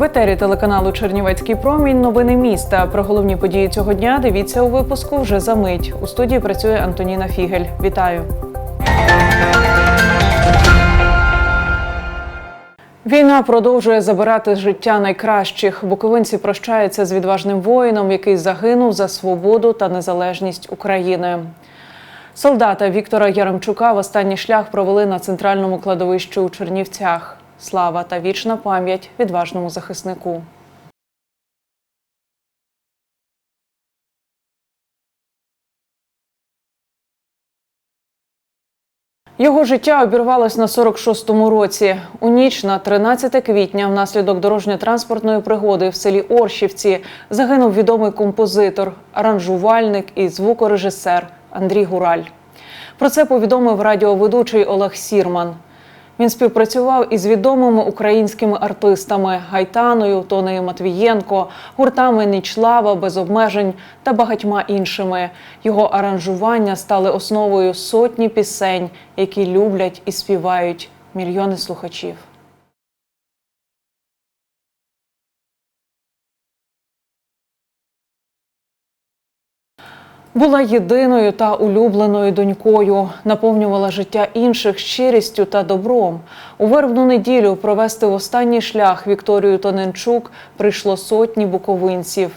В етері телеканалу Чернівецький промінь. Новини міста. Про головні події цього дня дивіться у випуску вже за мить. У студії працює Антоніна Фігель. Вітаю. Війна продовжує забирати життя найкращих. Буковинці прощаються з відважним воїном, який загинув за свободу та незалежність України. Солдата Віктора Яремчука в останній шлях провели на центральному кладовищі у Чернівцях. Слава та вічна пам'ять відважному захиснику. Його життя обірвалось на 46-му році. У ніч на 13 квітня внаслідок дорожньо-транспортної пригоди в селі Оршівці загинув відомий композитор, аранжувальник і звукорежисер Андрій Гураль. Про це повідомив радіоведучий Олег Сірман. Він співпрацював із відомими українськими артистами Гайтаною, Тонею Матвієнко, гуртами Нічлава без обмежень та багатьма іншими. Його аранжування стали основою сотні пісень, які люблять і співають мільйони слухачів. Була єдиною та улюбленою донькою, наповнювала життя інших щирістю та добром. У вербну неділю провести в останній шлях Вікторію Тоненчук прийшло сотні буковинців.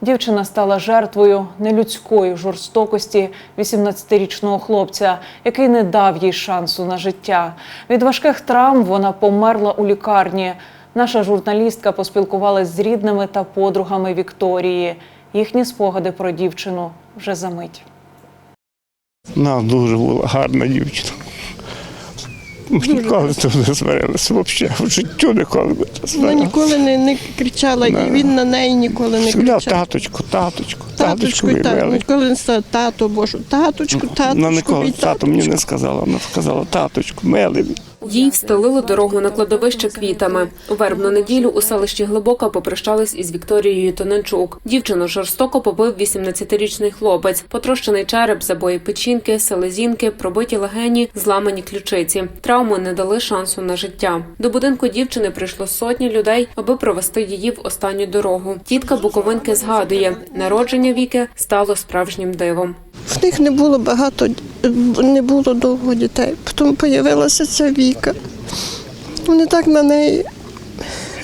Дівчина стала жертвою нелюдської жорстокості 18-річного хлопця, який не дав їй шансу на життя. Від важких травм вона померла у лікарні. Наша журналістка поспілкувалась з рідними та подругами Вікторії. Їхні спогади про дівчину вже за мить. Вона дуже була гарна дівчина. Ми ніколи це не сварилися взагалі. В життю ніколи не Вона сварилися. ніколи не, не кричала, і він на неї ніколи не кричав. таточку, таточку, таточку не сказав тато Божу, таточку, таточку, Вона ніколи тато мені не сказала, вона сказала таточку, милий. Їй встелили дорогу на кладовище квітами. У вербну неділю у селищі Глибока попрощались із Вікторією Тоненчук. Дівчину жорстоко побив 18-річний хлопець, потрощений череп, забої печінки, селезінки, пробиті легені, зламані ключиці. Травми не дали шансу на життя. До будинку дівчини прийшло сотні людей, аби провести її в останню дорогу. Тітка Буковинки згадує, народження Віки стало справжнім дивом. В них не було багато, не було довго дітей. Потім з'явилася ця віка. Вони так на неї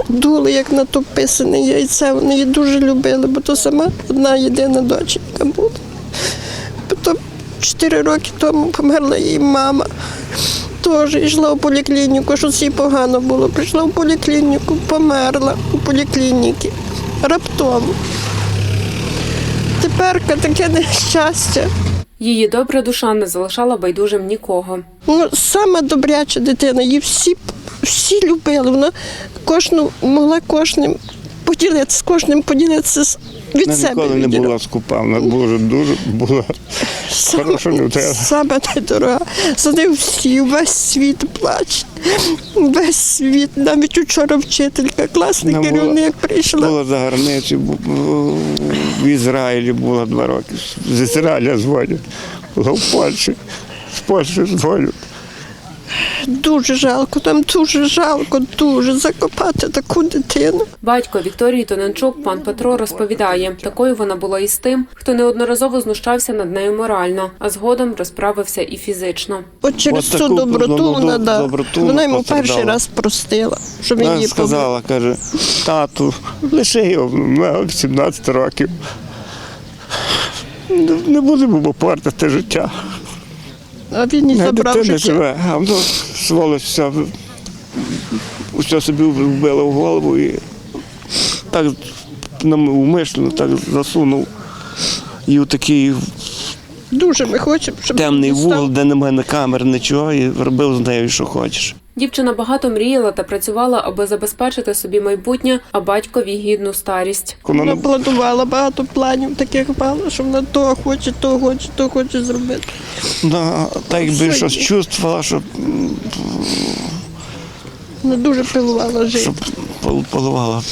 дули, як на то писане яйце. Вони її дуже любили, бо то сама одна єдина доченька була. Потім чотири роки тому померла її мама. Теж йшла у поліклініку, що їй погано було. Прийшла в поліклініку, померла у поліклініці. Раптом. Тепер таке нещастя. Її добра душа не залишала байдужим нікого. Ну, саме добряча дитина, її всі, всі любили. Вона кожну могла кожним поділитися, з кожним поділитися від Вона себе. ніколи не відділа. була скупа, вона дуже, дуже була хороша людина. Саме найдорога. За ним всі, весь світ плаче. Весь світ. Навіть вчора вчителька, класний Вона була- керівник прийшла. Була за границею, бу- бу- в Ізраїлі була два роки. З Ізраїля дзвонять. Була в Польщі. З Польщі дзвонять. Дуже жалко, там дуже жалко, дуже закопати таку дитину. Батько Вікторії Тоненчук, пан Петро, розповідає, такою вона була і з тим, хто неодноразово знущався над нею морально, а згодом розправився і фізично. От через От цю доброту вона, да, доброту вона йому перший раз простила, що він її побив. сказала, каже, тату, лише його на 17 років. Не- будемо портити життя. А він і забрав життя. живе, а воно сволоч вся, все собі вбила в голову і так нам умишлено так засунув. І в такий Дуже ми хочемо, щоб темний вугол, де немає камер, нічого, і робив з нею, що хочеш. Дівчина багато мріяла та працювала, аби забезпечити собі майбутнє, а батькові гідну старість. Вона Вона планувала багато планів таких мала, що вона того хоче, того хоче, того хоче зробити. вона так якби Що щось чувствувала, що, Вона дуже пилувала жити. що пол- поливала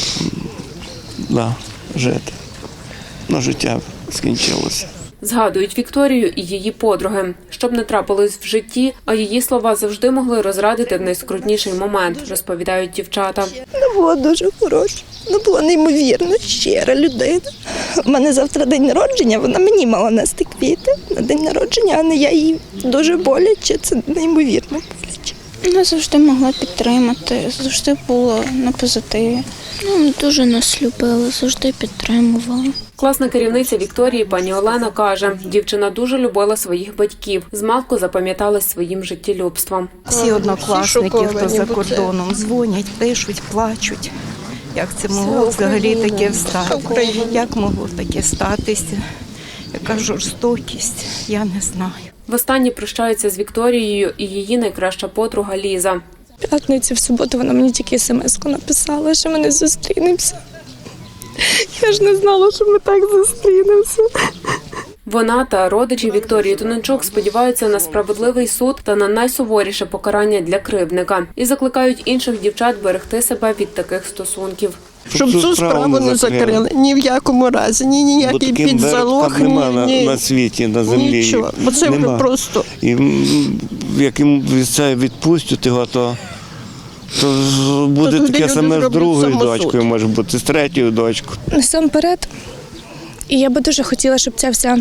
да, жити. Но життя скінчилося. Згадують Вікторію і її подруги. Щоб не трапилось в житті, а її слова завжди могли розрадити в найскрутніший момент, розповідають дівчата. Вона була дуже хороша. Вона була неймовірно щира людина. У мене завтра день народження, вона мені мала нести квіти на день народження, а не я їй дуже боляче. Це неймовірно боляче. Вона завжди могла підтримати, завжди була на позитиві. Ну, дуже нас любила, завжди підтримувала. Класна керівниця Вікторії пані Олена каже, дівчина дуже любила своїх батьків. Змалку запам'яталась своїм життєлюбством. Всі однокласники, хто за кордоном, дзвонять, пишуть, плачуть. Як це могло взагалі таке стати? Як могло таке статися? Яка жорстокість? Я не знаю. Востаннє прощаються з Вікторією і її найкраща подруга Ліза. п'ятниці в суботу вона мені тільки смс-ку написала, що ми не зустрінемося. Я ж не знала, що ми так зустрінемося. Вона та родичі Вікторії Тоненчук сподіваються на справедливий суд та на найсуворіше покарання для кривдника і закликають інших дівчат берегти себе від таких стосунків. Щоб цю справу не закрили. Ні в якому разі, ні ніякий підзалог, ні, на, ні. на світі, на землі. Нічого. Бо це вже просто І м, як їм це відпустять його, то, то буде тоді таке люди саме з зроблять другою самосуд. дочкою, може бути, з третьою дочкою. Насамперед, і я би дуже хотіла, щоб ця вся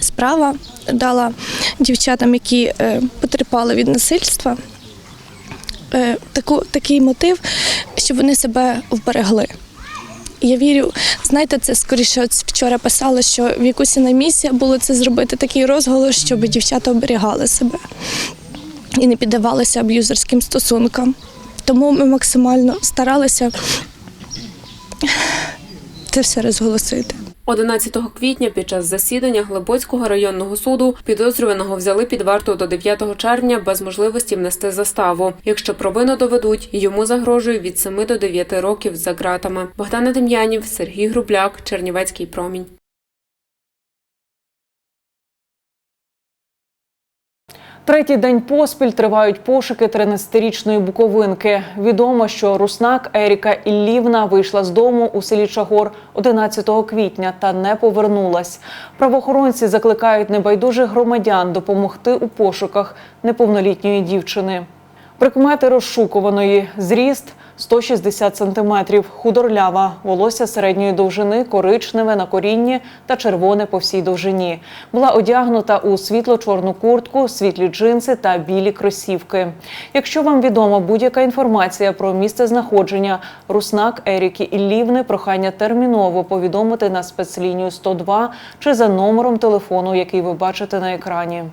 справа дала дівчатам, які е, потерпали від насильства, е, таку, такий мотив, щоб вони себе вберегли. Я вірю, знаєте, це скоріше от вчора писали, що в Якусіна місія було це зробити такий розголос, щоб дівчата оберігали себе і не піддавалися аб'юзерським стосункам. Тому ми максимально старалися це все розголосити. 11 квітня під час засідання Глибоцького районного суду підозрюваного взяли під варту до 9 червня без можливості внести заставу. Якщо провину доведуть, йому загрожує від 7 до 9 років за ґратами. Богдана Дем'янів, Сергій Грубляк, Чернівецький промінь. Третій день поспіль тривають пошуки 13-річної буковинки. Відомо, що руснак Еріка Іллівна вийшла з дому у селі Чагор 11 квітня та не повернулась. Правоохоронці закликають небайдужих громадян допомогти у пошуках неповнолітньої дівчини. Прикмети розшукуваної зріст 160 сантиметрів, худорлява, волосся середньої довжини, коричневе на корінні та червоне по всій довжині. Була одягнута у світло-чорну куртку, світлі джинси та білі кросівки. Якщо вам відома будь-яка інформація про місце знаходження руснак Еріки Іллівни, прохання терміново повідомити на спецлінію 102 чи за номером телефону, який ви бачите на екрані.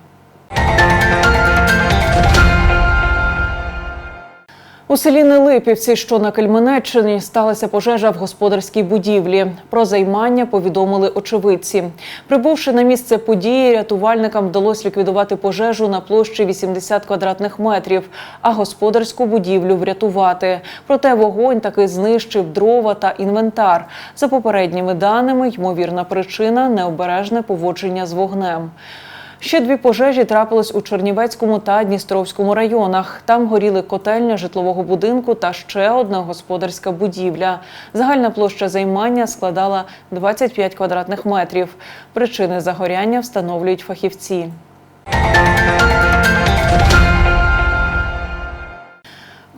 У селі Нелипівці, що на Кельменеччині, сталася пожежа в господарській будівлі. Про займання повідомили очевидці. Прибувши на місце події, рятувальникам вдалося ліквідувати пожежу на площі 80 квадратних метрів, а господарську будівлю врятувати. Проте вогонь таки знищив дрова та інвентар. За попередніми даними, ймовірна причина необережне поводження з вогнем. Ще дві пожежі трапились у Чернівецькому та Дністровському районах. Там горіли котельня житлового будинку та ще одна господарська будівля. Загальна площа займання складала 25 квадратних метрів. Причини загоряння встановлюють фахівці.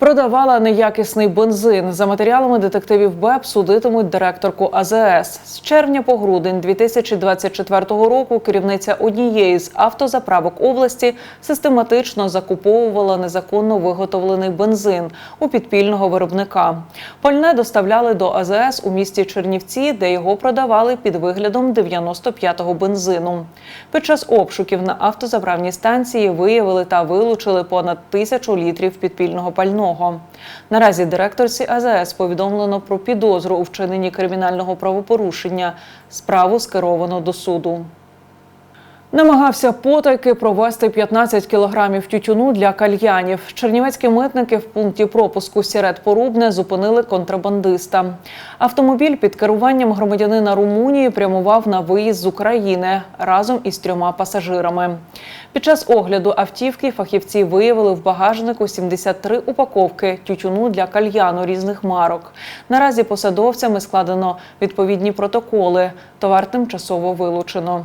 Продавала неякісний бензин. За матеріалами детективів БЕП судитимуть директорку АЗС. З червня по грудень 2024 року керівниця однієї з автозаправок області систематично закуповувала незаконно виготовлений бензин у підпільного виробника. Пальне доставляли до АЗС у місті Чернівці, де його продавали під виглядом 95-го бензину. Під час обшуків на автозаправній станції виявили та вилучили понад тисячу літрів підпільного пального. Наразі директорці АЗС повідомлено про підозру у вчиненні кримінального правопорушення. Справу скеровано до суду. Намагався потайки провести 15 кілограмів тютюну для кальянів. Чернівецькі митники в пункті пропуску Сірет Порубне зупинили контрабандиста. Автомобіль під керуванням громадянина Румунії прямував на виїзд з України разом із трьома пасажирами. Під час огляду автівки фахівці виявили в багажнику 73 упаковки тютюну для кальяну різних марок. Наразі посадовцями складено відповідні протоколи. Товар тимчасово вилучено.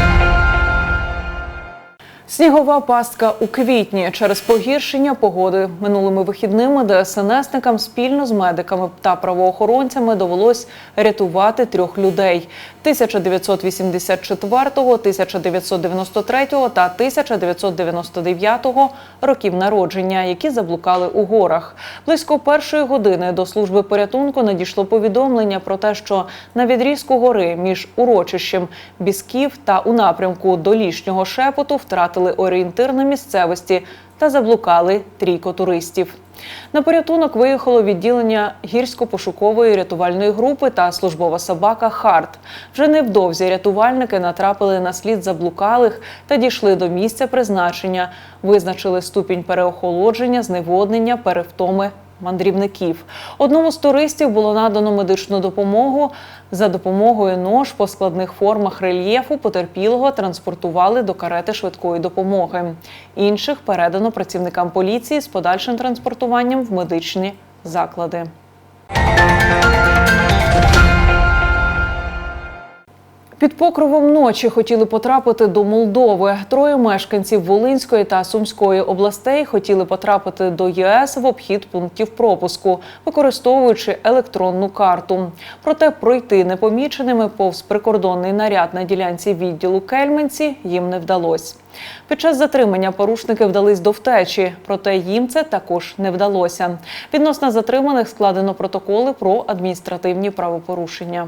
Снігова пастка у квітні через погіршення погоди минулими вихідними ДСНСникам спільно з медиками та правоохоронцями довелось рятувати трьох людей 1984, 1993 та 1999 років народження, які заблукали у горах. Близько першої години до служби порятунку надійшло повідомлення про те, що на відрізку гори між урочищем Бісків та у напрямку до лішнього шепоту втратили орієнтир на місцевості та заблукали трійко туристів. На порятунок виїхало відділення гірсько-пошукової рятувальної групи та службова собака Харт. Вже невдовзі рятувальники натрапили на слід заблукалих та дійшли до місця призначення, визначили ступінь переохолодження, зневоднення, перевтоми мандрівників. Одному з туристів було надано медичну допомогу. За допомогою нож по складних формах рельєфу потерпілого транспортували до карети швидкої допомоги. Інших передано працівникам поліції з подальшим транспортуванням в медичні заклади. Під покровом ночі хотіли потрапити до Молдови. Троє мешканців Волинської та Сумської областей хотіли потрапити до ЄС в обхід пунктів пропуску, використовуючи електронну карту. Проте пройти непоміченими повз прикордонний наряд на ділянці відділу Кельменці їм не вдалося. Під час затримання порушники вдались до втечі, проте їм це також не вдалося. Відносно затриманих складено протоколи про адміністративні правопорушення.